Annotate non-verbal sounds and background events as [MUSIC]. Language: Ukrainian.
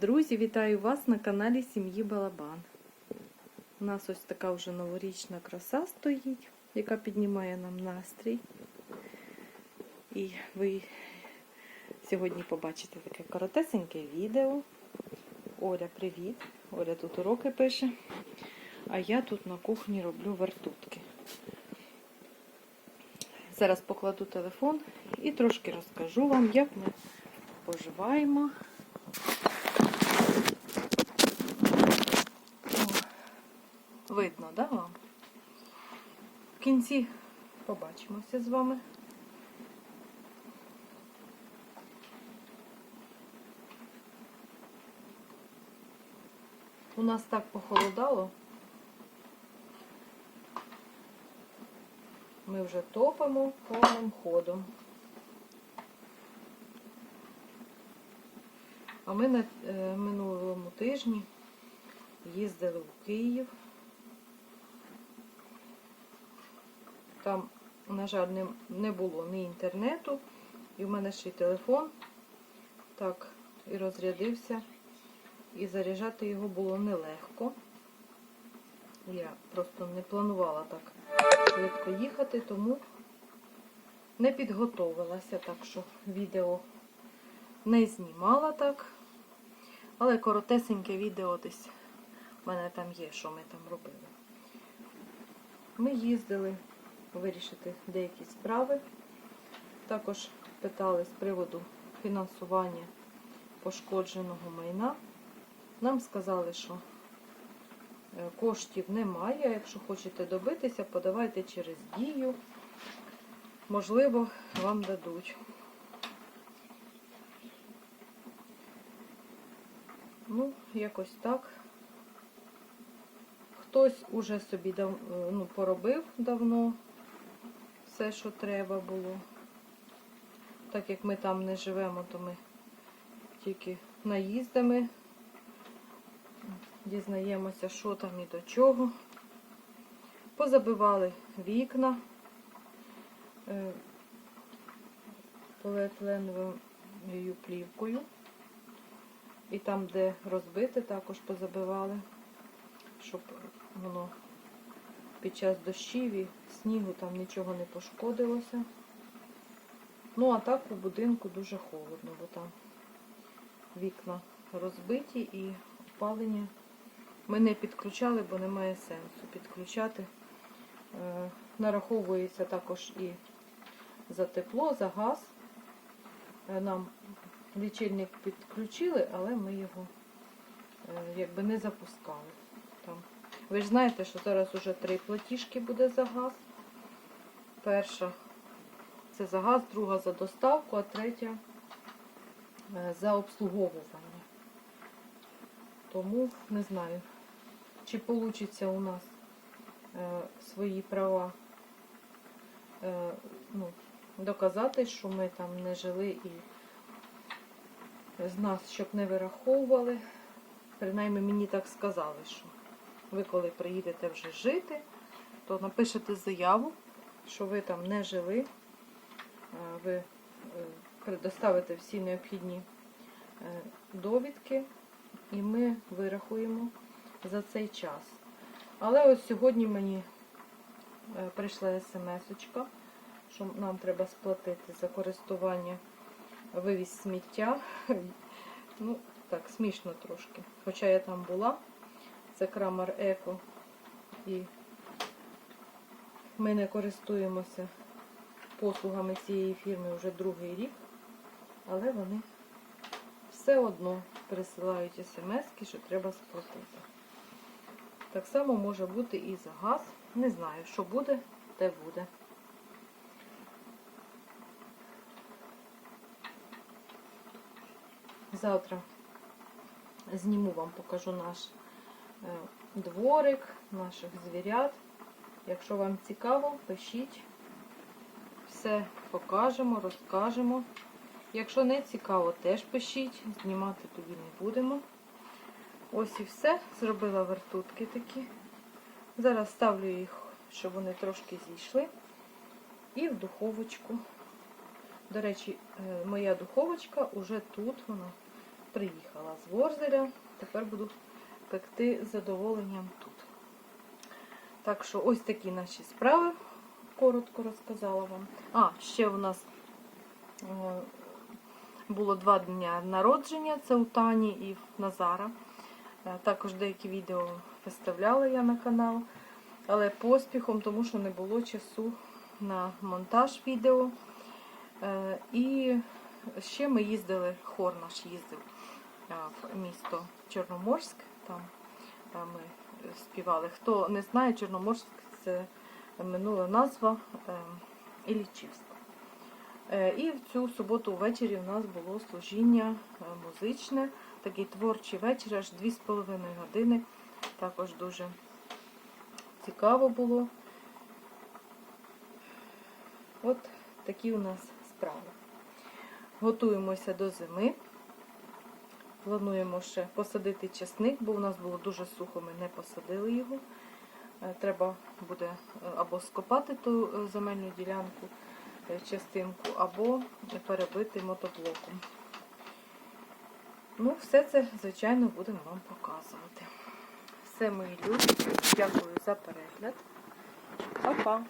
Друзі, вітаю вас на каналі Сім'ї Балабан. У нас ось така вже новорічна краса стоїть, яка піднімає нам настрій. І ви сьогодні побачите таке коротесеньке відео. Оля, привіт! Оля тут уроки пише. А я тут на кухні роблю вертутки. Зараз покладу телефон і трошки розкажу вам, як ми поживаємо. Видно, да, вам? В кінці побачимося з вами. У нас так похолодало. Ми вже топимо повним ходом. А ми на е, минулому тижні їздили в Київ. Там, на жаль, не, не було ні інтернету, і в мене ще й телефон так і розрядився. І заряджати його було нелегко. Я просто не планувала так швидко їхати, тому не підготовилася, так що відео не знімала так. Але коротесеньке відео десь в мене там є, що ми там робили. Ми їздили вирішити деякі справи. Також питали з приводу фінансування пошкодженого майна. Нам сказали, що е, коштів немає. Якщо хочете добитися, подавайте через дію. Можливо, вам дадуть. Ну, якось так. Хтось уже собі е, ну, поробив давно все, що треба було. Так як ми там не живемо, то ми тільки наїздами дізнаємося, що там і до чого. Позабивали вікна е, поліетиленовою плівкою. І там, де розбите, також позабивали, щоб воно під час дощів і снігу там нічого не пошкодилося. Ну, а так у будинку дуже холодно, бо там вікна розбиті і опалення ми не підключали, бо немає сенсу підключати. Е, Нараховується також і за тепло, за газ. Е, Нам лічильник підключили, але ми його е, якби не запускали. Ви ж знаєте, що зараз уже три платіжки буде за газ. Перша це за газ, друга за доставку, а третя е, за обслуговування. Тому не знаю, чи вийде у нас е, свої права е, ну, доказати, що ми там не жили і з нас, щоб не вираховували. Принаймні мені так сказали, що ви коли приїдете вже жити, то напишете заяву, що ви там не жили, е, ви е, предоставите всі необхідні е, довідки, і ми вирахуємо за цей час. Але ось сьогодні мені прийшла смс-очка, що нам треба сплатити за користування вивіз сміття. [LAUGHS] Ну, так, смішно трошки. Хоча я там була, це Крамар Еко, і ми не користуємося послугами цієї фірми вже другий рік, але вони все одно присилають смс, що треба сплатити. Так само може бути і за газ. Не знаю, що буде, те буде. Завтра зніму вам, покажу наш дворик, наших звірят. Якщо вам цікаво, пишіть. Все покажемо, розкажемо. Якщо не цікаво, теж пишіть. Знімати тоді не будемо. Ось і все. Зробила вертутки такі. Зараз ставлю їх, щоб вони трошки зійшли. І в духовочку. До речі, е, моя духовочка уже тут, вона приїхала з Ворзеля. Тепер буду пекти з задоволенням тут. Так що ось такі наші справи. Коротко розказала вам. А, ще у нас е, було два дня народження. Це у Тані і в Назара. Е, Також деякі відео виставляла я на канал, але поспіхом, тому що не було часу на монтаж відео. Е, І ще ми їздили, хор наш їздив в місто Чорноморськ. Там е, ми співали. Хто не знає, Чорноморськ це минула назва е, Е, І в цю суботу ввечері у нас було служіння е, музичне, такий творчий вечір, аж 2,5 години. Також дуже цікаво було. От такі у нас справи. Готуємося до зими. Плануємо ще посадити часник, бо у нас було дуже сухо, ми не посадили його. Е, Треба буде е, або скопати ту е, земельну ділянку, частинку, або перебити мотоблоком. Ну, все це, звичайно, будемо вам показувати. Все, мої люди, дякую за перегляд. Па-па!